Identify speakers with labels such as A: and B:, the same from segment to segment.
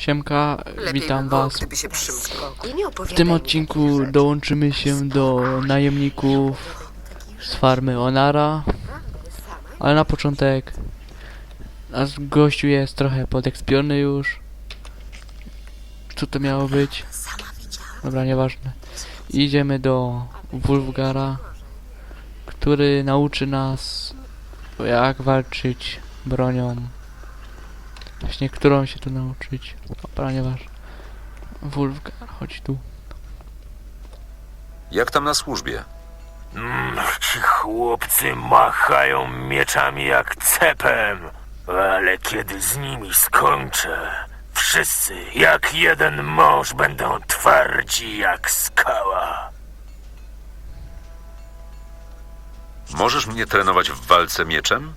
A: Siemka,
B: Lepiej
A: witam
B: by było,
A: was.
B: gdyby się przymknął.
A: W tym odcinku dołączymy się do najemników z farmy Onara, ale na początek nasz gościu jest trochę podekspiony już. Co to miało być? Dobra, nieważne. Idziemy do Wulfgara, który nauczy nas jak walczyć bronią. Właśnie którą się tu nauczyć. Dobra, nieważne. Wulfgar, chodź tu.
C: Jak tam na służbie?
D: Mm, ci chłopcy machają mieczami jak cepem, ale kiedy z nimi skończę, wszyscy jak jeden mąż będą twardzi jak skała.
C: Możesz mnie trenować w walce mieczem?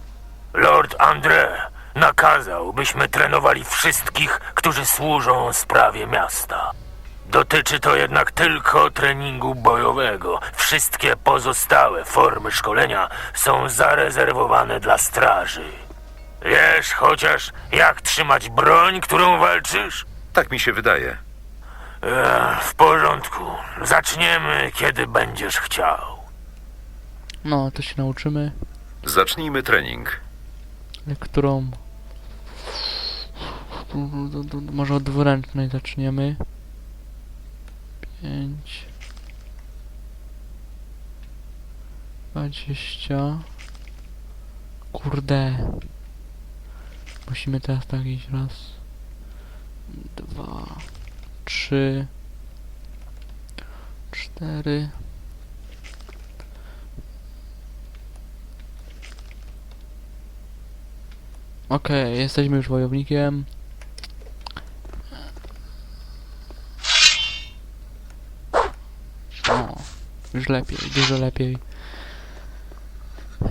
D: Lord André nakazał, byśmy trenowali wszystkich, którzy służą sprawie miasta. Dotyczy to jednak tylko treningu bojowego. Wszystkie pozostałe formy szkolenia są zarezerwowane dla straży. Wiesz chociaż, jak trzymać broń, którą walczysz?
C: Tak mi się wydaje.
D: Ech, w porządku. Zaczniemy, kiedy będziesz chciał.
A: No, to się nauczymy.
C: Zacznijmy trening.
A: Którą? Może od dwuręcznej zaczniemy. Pięć. Dwadzieścia. Kurde. Musimy teraz tak iść. Raz. Dwa. Trzy. Cztery. Okej, jesteśmy już wojownikiem. O, już lepiej, dużo lepiej.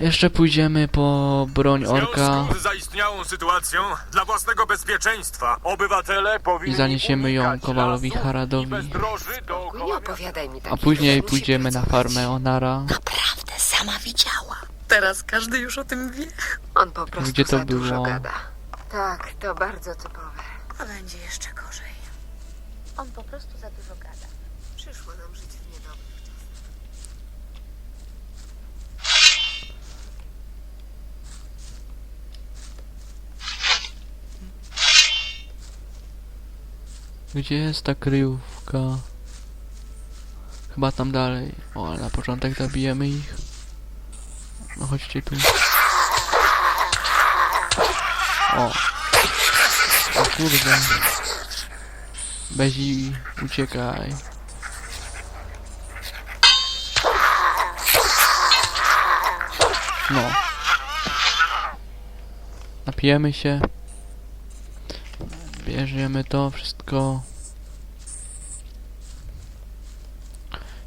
A: Jeszcze pójdziemy po broń orka
D: z zaistniałą sytuacją, dla własnego bezpieczeństwa, obywatele powinni
A: i zaniesiemy ją Kowalowi Haradowi.
E: Nie opowiadaj mi
A: A później pójdziemy na farmę Onara.
E: Naprawdę, sama widziała.
B: Teraz każdy już o tym wie. On po prostu
A: Gdzie to
B: za dużo
A: było?
B: gada. Tak, to bardzo typowe.
E: A będzie jeszcze gorzej.
F: On po prostu za dużo gada.
B: Przyszło nam żyć w niedobrych czasach.
A: Gdzie jest ta kryjówka? Chyba tam dalej. O, ale na początek zabijemy ich. No chodźcie tu. O. O kurde. Bezi, uciekaj. No. Napijemy się. Bierzemy to wszystko.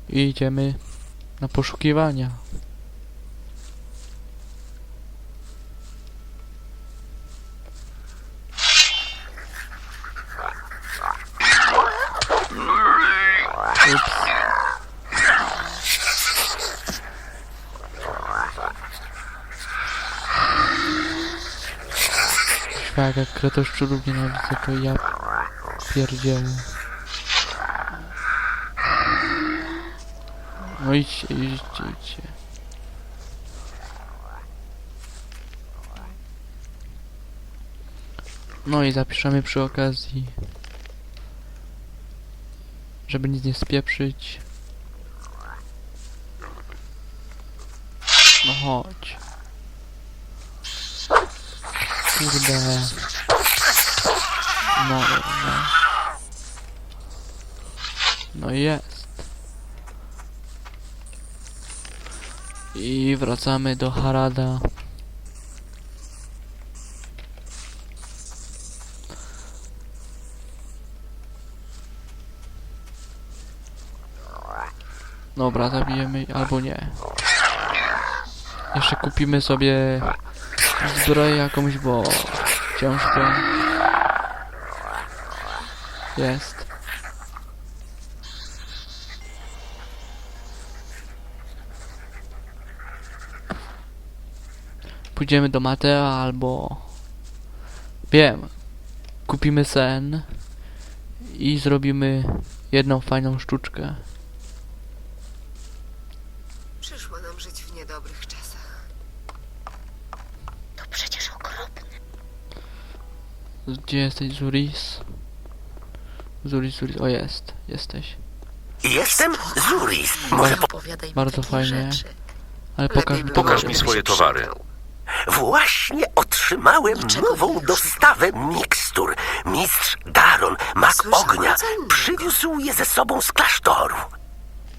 A: I idziemy na poszukiwania. Świat jak kretoszczurów nienawidzę, to ja pierdzielę. No idźcie, idźcie, idźcie. No i zapiszemy przy okazji. Żeby nic nie spieprzyć. No chodź. Kurde. No, no. Jest. I wracamy do Harada. Dobra, zabijemy albo nie. Jeszcze kupimy sobie zbroję jakąś, bo ciężko jest. Pójdziemy do Matea albo... Wiem. Kupimy sen I zrobimy jedną fajną sztuczkę.
B: Przyszło nam żyć w niedobrych czasach.
E: To przecież okropne.
A: Gdzie jesteś, Zuris? Zuris, Zuris, o jest, jesteś.
D: Jestem Zuris.
A: Może
E: opowiadaj mi
A: bardzo fajnie.
E: rzeczy.
A: Ale pokaż mi
C: Pokaż mi swoje towary.
D: Właśnie otrzymałem
E: Niczego
D: nową dostawę mikstur. Mistrz Daron, mak
B: Słyszałam
D: ognia, przywiózł je ze sobą z klasztoru.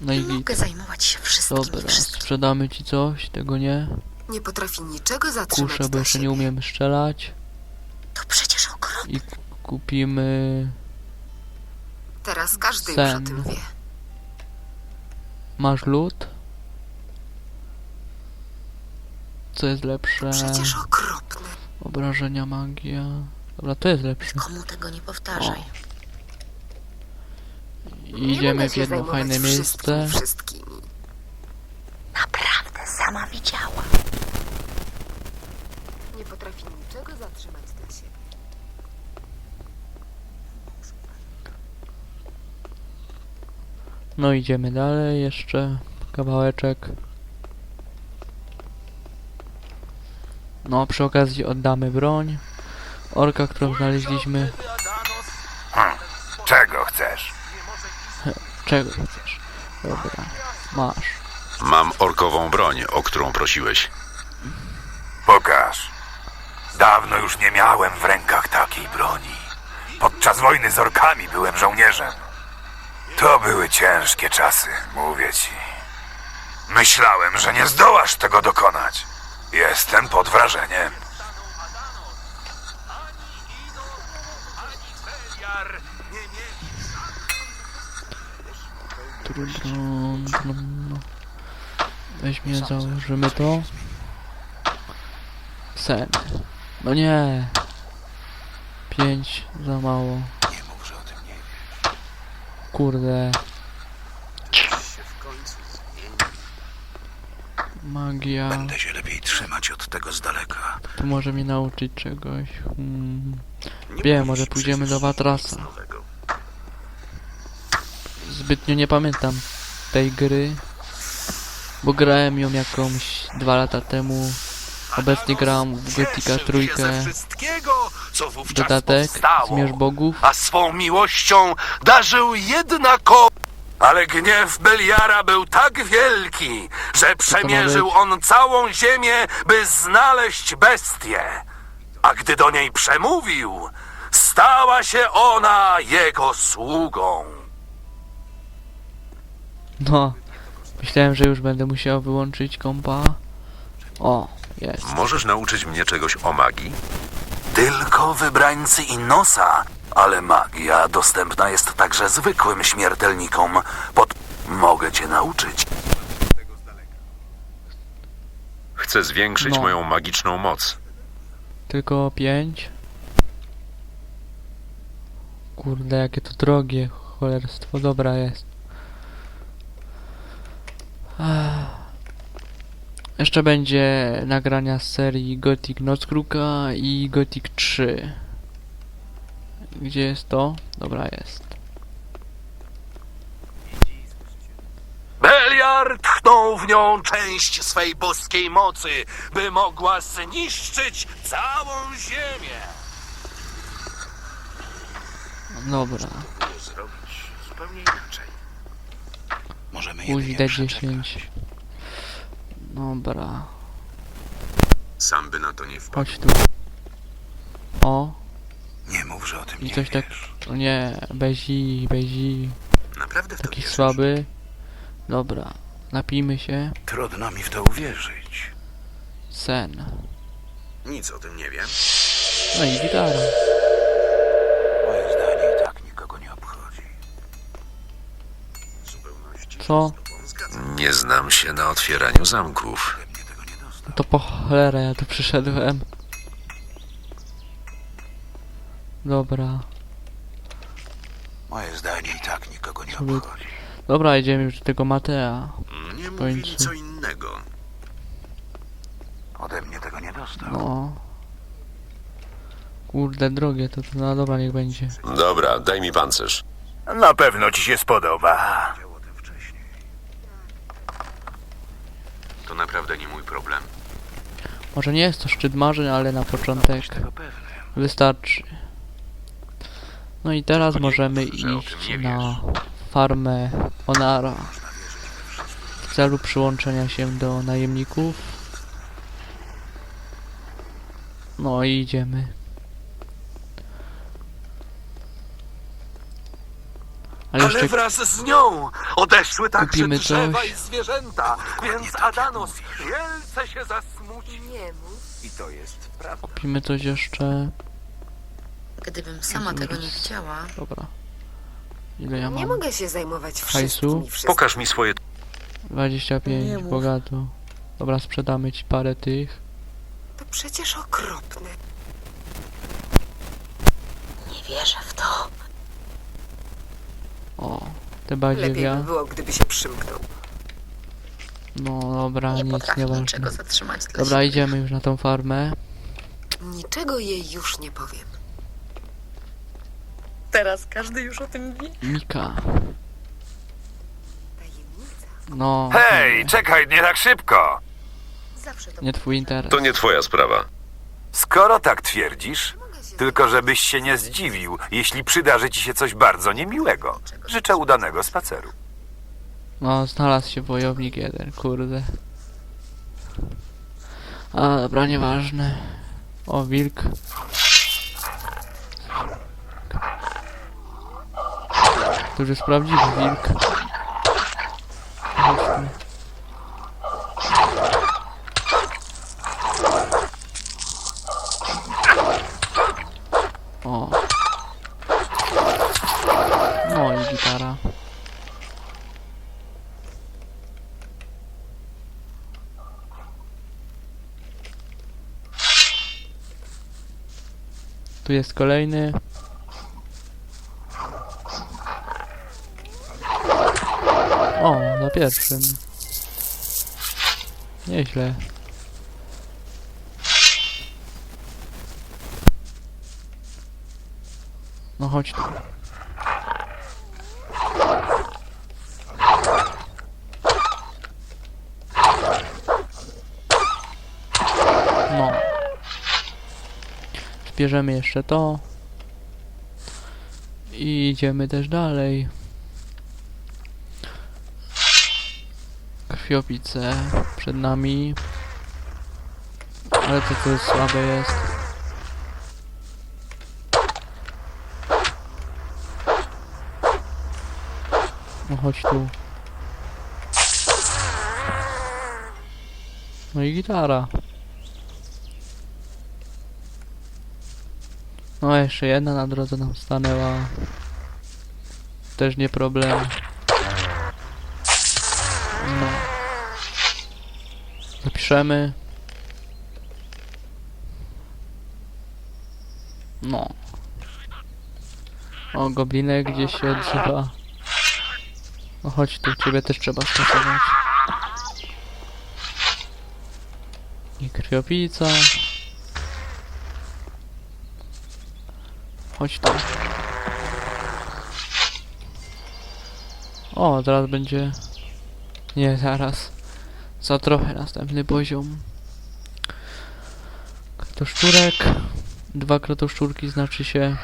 A: No i
E: Nie
A: git.
E: mogę zajmować się wszystkim
A: Dobra,
E: wszystkim.
A: sprzedamy ci coś, tego nie.
B: Nie potrafi niczego zatrzymać
A: Kuszę, bo
B: dla
A: jeszcze nie
B: siebie.
A: umiemy strzelać.
E: To przecież okropne.
A: I kupimy...
B: Teraz każdy już o
A: Sen.
B: tym wie.
A: Masz lód? Co jest lepsze?
B: Przecież okropne.
A: Obrażenia, magia. Dobra, to jest lepsze.
E: Komu tego nie powtarzaj.
A: I
B: Nie
A: idziemy
B: mogę
A: w
B: się
A: jedno
B: zajmować
A: fajne
B: wszystkim
A: miejsce.
B: i Wszystkimi.
E: Naprawdę sama widziała.
B: Nie potrafi niczego zatrzymać dla siebie.
A: No idziemy dalej, jeszcze kawałeczek. No, przy okazji oddamy broń. Orka, którą znaleźliśmy.
D: Czego chcesz?
A: Czego chcesz? Dobra, masz.
C: Mam orkową broń, o którą prosiłeś.
G: Pokaż. Dawno już nie miałem w rękach takiej broni. Podczas wojny z orkami byłem żołnierzem. To były ciężkie czasy, mówię ci. Myślałem, że nie zdołasz tego dokonać. Jestem pod wrażeniem.
A: Trudno. Weźmie, założymy to. Sen. No nie. Pięć za mało. Kurde. Magia.
G: Będę się lepiej trzymać od tego z daleka.
A: To może mnie nauczyć czegoś. Hmm. Wiem, może pójdziemy do Watrasa. Zbytnio nie pamiętam tej gry. Bo grałem ją jakąś dwa lata temu. Obecnie gram w Gothica trójkę.
G: Co wówczas
A: Dodatek Zmierz Bogów.
G: a swą miłością darzył jednako. Ale gniew Beliara był tak wielki, że przemierzył on całą ziemię, by znaleźć bestię. A gdy do niej przemówił, stała się ona jego sługą.
A: No. Myślałem, że już będę musiał wyłączyć kompa. O, jest.
C: Możesz nauczyć mnie czegoś o magii?
G: Tylko wybrańcy Innosa, ale magia dostępna jest także zwykłym śmiertelnikom. Pod... Mogę cię nauczyć.
C: Chcę zwiększyć
A: No.
C: moją magiczną moc.
A: Tylko pięć. Kurde, jakie to drogie cholerstwo. Dobra jest. Jeszcze będzie nagrania z serii Gothic Nockruka i Gothic 3. Gdzie jest to? Dobra jest.
G: Beliar tchnął w nią część swej boskiej mocy, by mogła zniszczyć całą ziemię.
A: Dobra.
G: Zrobić zupełnie inaczej. Możemy
A: Pójdź D10. Dobra.
C: Sam by na to nie wpadł.
A: Chodź tu. O.
G: Nie mów, że o tym
A: I coś tak... O nie, bezi, bezi.
G: Naprawdę w
A: Taki słaby. Dobra. Napijmy się.
G: Trudno mi w to uwierzyć.
A: Sen.
C: Nic o tym nie wiem.
A: No i gitara.
G: Moje zdanie i tak nikogo nie obchodzi.
A: Co?
C: Nie znam się na otwieraniu zamków.
G: Mnie tego nie dostał.
A: To po cholerę ja tu przyszedłem. Dobra.
G: Moje zdanie i tak nikogo nie
A: Sobie-
G: obchodzi.
A: Dobra, idziemy już do tego Matea.
C: Nie
A: mówili końcu. co
C: innego.
G: Ode mnie tego nie dostał.
A: No. Kurde, drogie to, to no dobra, niech będzie.
C: Dobra, daj mi pancerz.
G: Na pewno ci się spodoba.
C: To naprawdę nie mój problem.
A: Może nie jest to szczyt marzeń, ale na początek wystarczy. No i teraz możemy iść na farmę Onara w celu przyłączenia się do najemników. No i idziemy. Ale
H: Ale
A: jeszcze
H: wraz z nią odeszły także
A: kupimy
H: drzewa
A: coś.
H: i zwierzęta, więc Adanos wielce się zasmuci.
B: Nie mów.
H: I to jest prawda.
A: kupimy coś jeszcze.
E: Gdybym sama tego nie widziała,
A: Dobra. Ile ja
B: Nie
A: mam?
B: mogę się zajmować
A: Hajsu?
C: Pokaż mi swoje
A: 25,
E: Nie mów.
A: bogato. Dobra, sprzedamy ci parę tych.
B: To przecież okropne.
E: nie wierzę w to.
A: O, te
B: Lepiej
A: badziewia.
B: by było, gdyby się przymknął.
A: No dobra,
E: Nie
A: nic nie
E: niczego
A: ważne.
E: zatrzymać dla
A: Dobra,
E: siebie.
A: idziemy już na tą farmę.
B: Niczego jej już nie powiem.
E: Teraz każdy już o tym wie.
A: Mika.
B: Tajemnica.
A: No.
G: Hej, czekaj, nie tak szybko.
E: Zawsze to
A: Nie twój interes.
C: To nie twoja sprawa.
G: Skoro tak twierdzisz, tylko żebyś się nie zdziwił, jeśli przydarzy ci się coś bardzo niemiłego. Życzę udanego spaceru.
A: No, znalazł się wojownik jeden, kurde. A, dobra, nieważne. O, wilk. To już jest prawdziwy wilk. Chodźmy. O. No i gitara. Tu jest kolejny. O, na pierwszym. Nieźle. No chodź tu. No. Zbierzemy jeszcze to. I idziemy też dalej. Krwiopice przed nami. Ale to co słabe jest. No chodź tu. No i gitara. No jeszcze jedna na drodze nam stanęła. Też nie problem. No. Zapiszemy. No. O, goblinek gdzieś się odzywa. No chodź tu, ciebie też trzeba skasować. I krwiopica. Chodź tu. O, teraz będzie... Nie, zaraz. Za trochę następny poziom. Kratoszczurek. Dwa kratoszczurki znaczy się...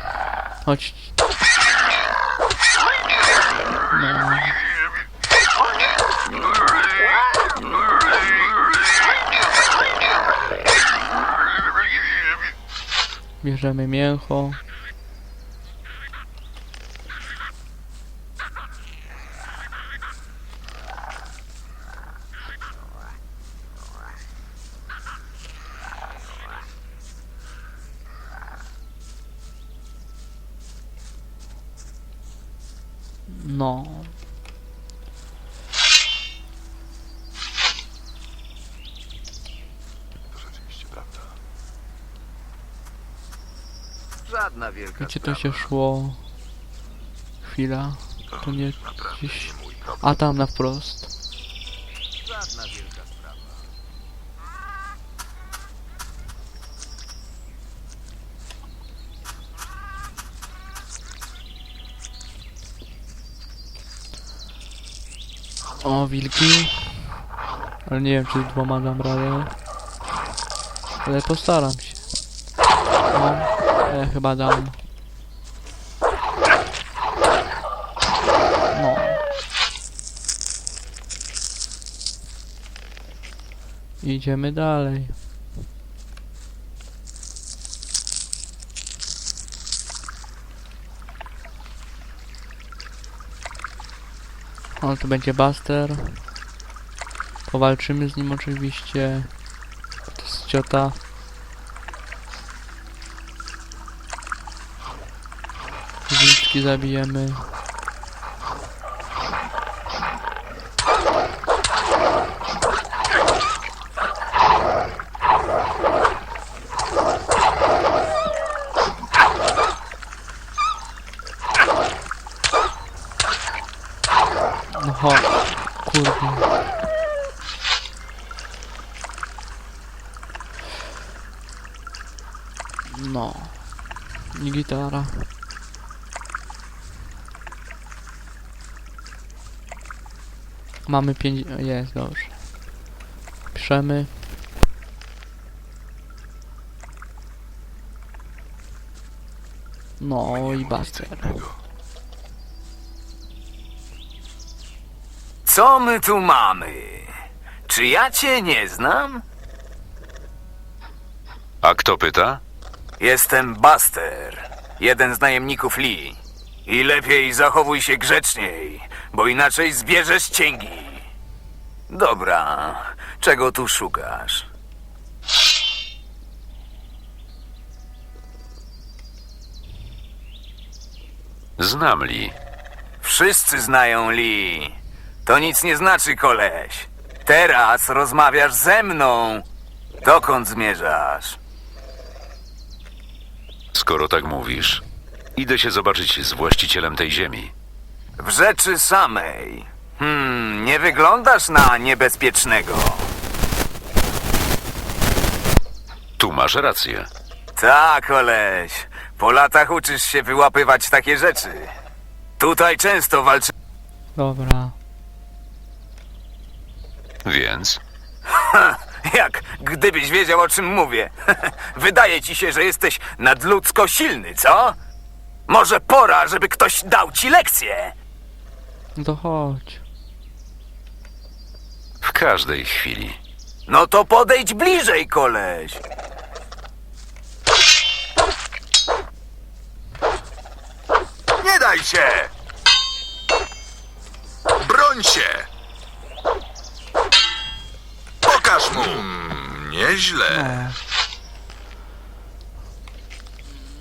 A: Chodź. No. Bierzemy mięcho.
H: wielka
A: Gdzie to się szło? Chwila. To nie gdzieś... A tam na wprost.
H: Żadna wielka sprawa.
A: O, wilki. Ale nie wiem, czy z dwoma dam radę. Ale postaram się. No chyba dam. No. Idziemy dalej. O, tu będzie Buster. Powalczymy z nim oczywiście. To jest ciota. Wilczki zabijemy. No chodź. No. I gitara. Mamy pięć... Jest, dobrze. Piszemy. No i Buster.
I: Co my tu mamy? Czy ja cię nie znam?
C: A kto pyta?
I: Jestem Buster, jeden z najemników Lee. I lepiej zachowuj się grzeczniej, bo inaczej zbierzesz cięgi. Dobra, czego tu szukasz?
C: Znam Li.
I: Wszyscy znają Lee. To nic nie znaczy, koleś. Teraz rozmawiasz ze mną. Dokąd zmierzasz?
C: Skoro tak mówisz, idę się zobaczyć z właścicielem tej ziemi.
I: W rzeczy samej. Hmm, nie wyglądasz na niebezpiecznego.
C: Tu masz rację.
I: Tak, koleś. Po latach uczysz się wyłapywać takie rzeczy. Tutaj często walczy...
A: Dobra.
C: Więc
I: Jak gdybyś wiedział, o czym mówię. Wydaje ci się, że jesteś nadludzko silny, co? Może pora, żeby ktoś dał ci lekcję?
A: No to chodź.
C: w każdej chwili.
I: No to podejdź bliżej, koleś.
G: Nie daj się! Broń się! Pokaż mu! nieźle.
A: No.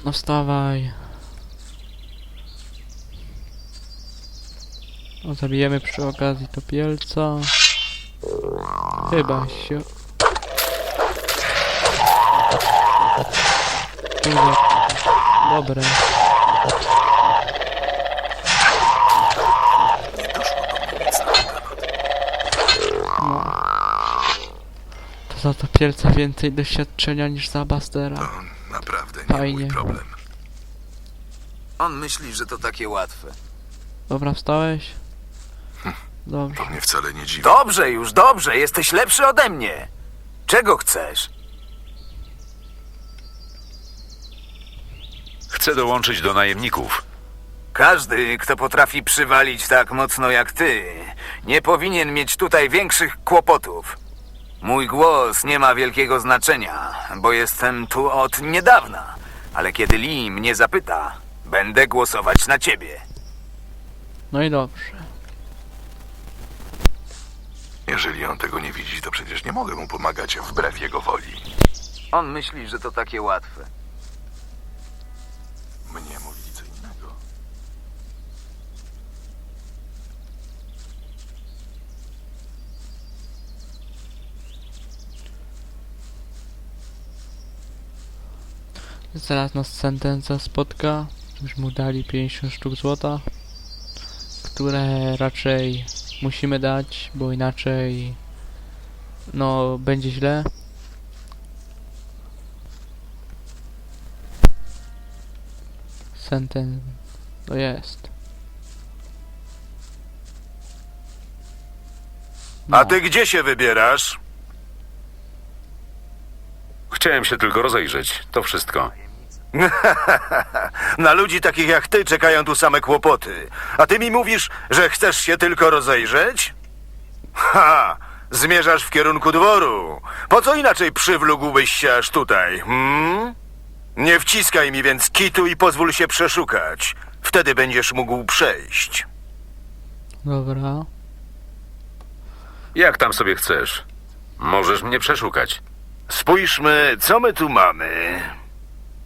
A: No wstawaj. No zabijemy przy okazji topielca. Chyba się. Kurde. Dobre. No. To za topielca więcej doświadczenia niż za Bastera.
G: Naprawdę
A: nie Fajnie. mój
G: problem.
I: On myśli, że to takie łatwe.
A: Dobra, wstałeś? Dobrze.
G: mnie wcale nie dziwi.
I: Dobrze już, dobrze, jesteś lepszy ode mnie. Czego chcesz?
C: Chcę dołączyć do najemników.
I: Każdy, kto potrafi przywalić tak mocno jak ty, nie powinien mieć tutaj większych kłopotów. Mój głos nie ma wielkiego znaczenia, bo jestem tu od niedawna, ale kiedy Lee mnie zapyta, będę głosować na ciebie.
A: No i dobrze.
G: Jeżeli on tego nie widzi, to przecież nie mogę mu pomagać wbrew jego woli.
I: On myśli, że to takie łatwe.
G: Mnie mówili co innego.
A: Zaraz nas sentencja spotka. Już mu dali 50 sztuk złota. Które raczej musimy dać, bo inaczej no będzie źle. Senten... To jest. No.
J: A ty gdzie się wybierasz?
C: Chciałem się tylko rozejrzeć. To wszystko.
J: Na ludzi takich jak ty czekają tu same kłopoty. A ty mi mówisz, że chcesz się tylko rozejrzeć? Ha! Zmierzasz w kierunku dworu. Po co inaczej przywlókłbyś się aż tutaj, hmm? Nie wciskaj mi więc kitu i pozwól się przeszukać. Wtedy będziesz mógł przejść.
A: Dobra.
C: Jak tam sobie chcesz? Możesz mnie przeszukać.
J: Spójrzmy, co my tu mamy.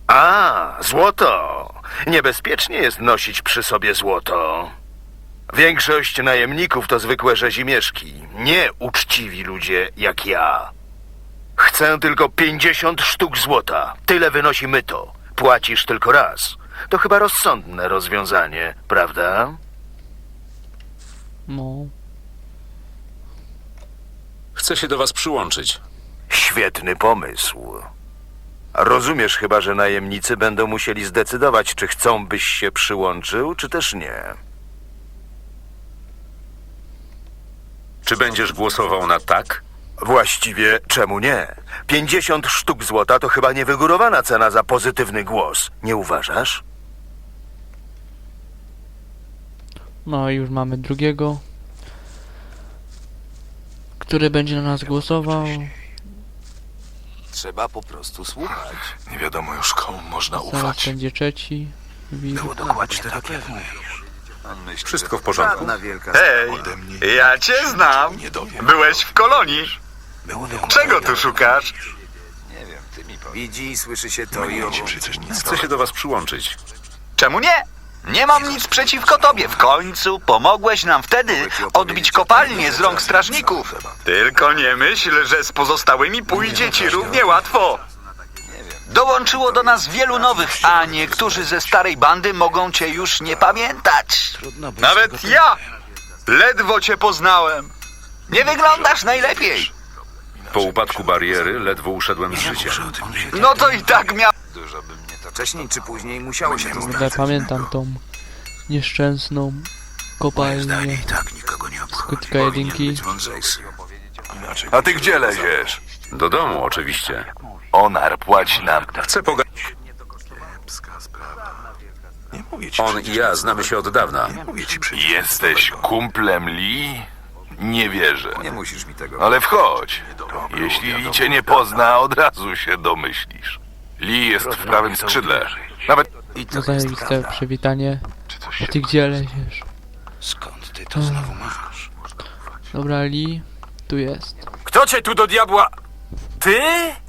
J: A, złoto. Niebezpiecznie jest nosić przy sobie złoto. Większość najemników to zwykłe rzezimieszki, nie uczciwi ludzie jak ja. Chcę tylko 50 sztuk złota. Tyle wynosi myto. Płacisz tylko raz. To chyba rozsądne rozwiązanie, prawda?
A: No.
C: Chcę się do was przyłączyć.
J: Świetny pomysł. Rozumiesz chyba, że najemnicy będą musieli zdecydować, czy chcą, byś się przyłączył, czy też nie.
C: Czy będziesz głosował na tak?
J: Właściwie czemu nie? 50 sztuk złota to chyba niewygórowana cena za pozytywny głos. Nie uważasz?
A: No i już mamy drugiego. Który będzie na nas głosował.
I: Trzeba po prostu słuchać.
G: Nie wiadomo już komu można
A: Zaraz będzie trzeci. Widzę.
G: dokładnie tak jak
C: Wszystko w porządku.
I: Żadna wielka
K: Hej, ja cię znam. Byłeś w kolonii. Czego tu szukasz?
I: Widzi i słyszy się to i owo.
C: Chcę się do was przyłączyć.
K: Czemu nie? Nie mam nic przeciwko tobie. W końcu pomogłeś nam wtedy odbić kopalnię z rąk strażników. Tylko nie myśl, że z pozostałymi pójdzie ci równie łatwo. Dołączyło do nas wielu nowych, a niektórzy ze starej bandy mogą cię już nie pamiętać. Nawet ja ledwo cię poznałem. Nie wyglądasz najlepiej.
C: Po upadku bariery ledwo uszedłem z życia.
K: No to i tak miał.
I: Wcześniej czy później musiało się to stać.
A: Kurde, pamiętam tą nieszczęsną kopalnię
G: tak nikogo nie
A: jedynki.
J: A ty gdzie leziesz?
C: Do domu oczywiście.
J: Onar, płać nam.
C: Chcę pogadać. On i ja znamy się od dawna.
J: Jesteś kumplem Lee? Nie wierzę.
I: Nie musisz mi tego.
J: Ale wchodź. Jeśli Lee cię nie pozna, od razu się domyślisz. Lee jest w prawym skrzydle. Nawet
A: To zajebiste przywitanie. A ty gdzie leziesz?
G: Skąd ty to znowu masz?
A: Dobra, Lee. Tu jest.
D: Kto cię tu do diabła... Ty?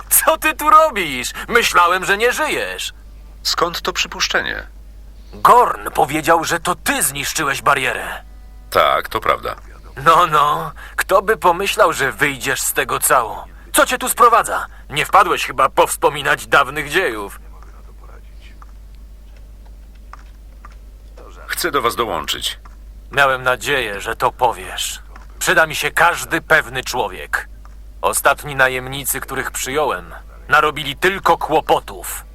D: Co ty tu robisz? Myślałem, że nie żyjesz.
C: Skąd to przypuszczenie?
D: Gorn powiedział, że to ty zniszczyłeś barierę.
C: Tak, to prawda.
D: No, no, kto by pomyślał, że wyjdziesz z tego cało? Co cię tu sprowadza? Nie wpadłeś chyba powspominać dawnych dziejów.
C: Chcę do was dołączyć.
D: Miałem nadzieję, że to powiesz. Przyda mi się każdy pewny człowiek. Ostatni najemnicy, których przyjąłem, narobili tylko kłopotów.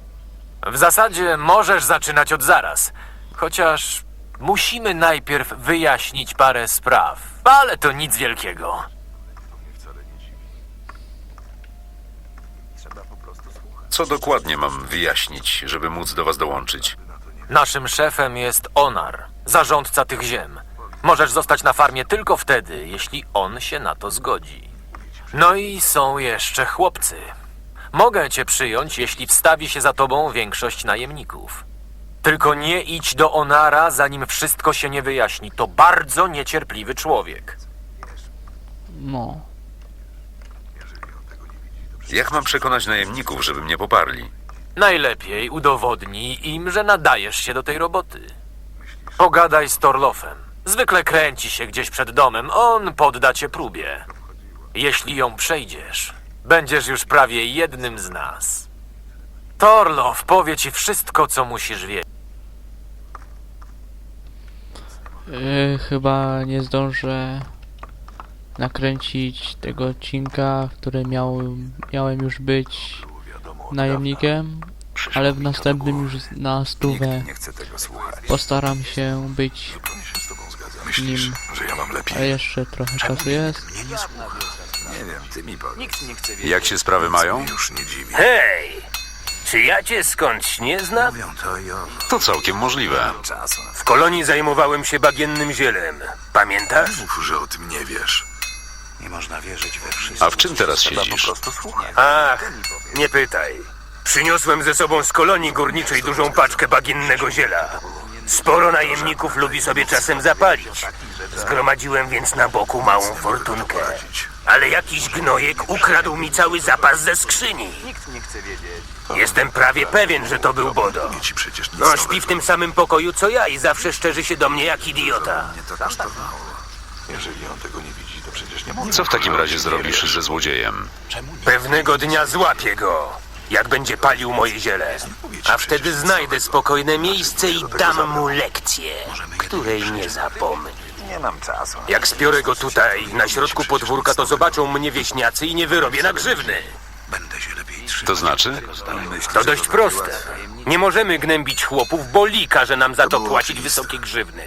D: W zasadzie możesz zaczynać od zaraz, chociaż musimy najpierw wyjaśnić parę spraw. Ale to nic wielkiego.
C: Co dokładnie mam wyjaśnić, żeby móc do was dołączyć?
D: Naszym szefem jest Onar, zarządca tych ziem. Możesz zostać na farmie tylko wtedy, jeśli on się na to zgodzi. No i są jeszcze chłopcy. Mogę cię przyjąć, jeśli wstawi się za tobą większość najemników. Tylko nie idź do Onara, zanim wszystko się nie wyjaśni. To bardzo niecierpliwy człowiek.
A: No.
C: Jak mam przekonać najemników, żeby mnie poparli?
D: Najlepiej udowodnij im, że nadajesz się do tej roboty. Pogadaj z Torlofem. Zwykle kręci się gdzieś przed domem. On podda cię próbie. Jeśli ją przejdziesz, będziesz już prawie jednym z nas. Torlof powie ci wszystko, co musisz wiedzieć.
A: Yy, chyba nie zdążę nakręcić tego odcinka, który miał, miałem już być najemnikiem, ale w następnym już na stówę postaram się być nim.
G: że ja mam lepiej?
A: A jeszcze trochę czasu jest.
G: Mnie nie słucha. Nie wiem, ty mi powiedz. Nikt nie chce
C: Jak się sprawy mają?
G: Już nie dziwi.
D: Hej! Czy ja cię skądś nie znam?
G: To
C: całkiem możliwe.
D: W kolonii zajmowałem się bagiennym zielem. Pamiętasz?
G: Mów, że o tym nie wiesz. Nie można wierzyć we wszystko.
C: A w czym teraz siedzisz?
D: Ach, nie pytaj. Przyniosłem ze sobą z kolonii górniczej dużą paczkę bagiennego ziela. Sporo najemników lubi sobie czasem zapalić. Zgromadziłem więc na boku małą fortunkę. Ale jakiś gnojek ukradł mi cały zapas ze skrzyni. Jestem prawie pewien, że to był Bodo.
G: Ci przecież nic
D: No, śpi w tym samym pokoju co ja i zawsze szczerzy się do mnie jak idiota.
G: mnie to kosztowało. Jeżeli on tego nie widzi, przecież nie może.
C: Co w takim razie zrobisz ze złodziejem?
D: Pewnego dnia złapię go, jak będzie palił moje ziele. A wtedy znajdę spokojne miejsce i dam mu lekcję, której nie zapomni.
G: Nie mam czasu.
D: Jak spiorę go tutaj, na środku podwórka, to zobaczą mnie wieśniacy i nie wyrobię na grzywny.
G: Będę się lepiej trzymał.
C: To znaczy?
D: To dość proste. Nie możemy gnębić chłopów, bo Li każe nam za to płacić wysokie grzywny.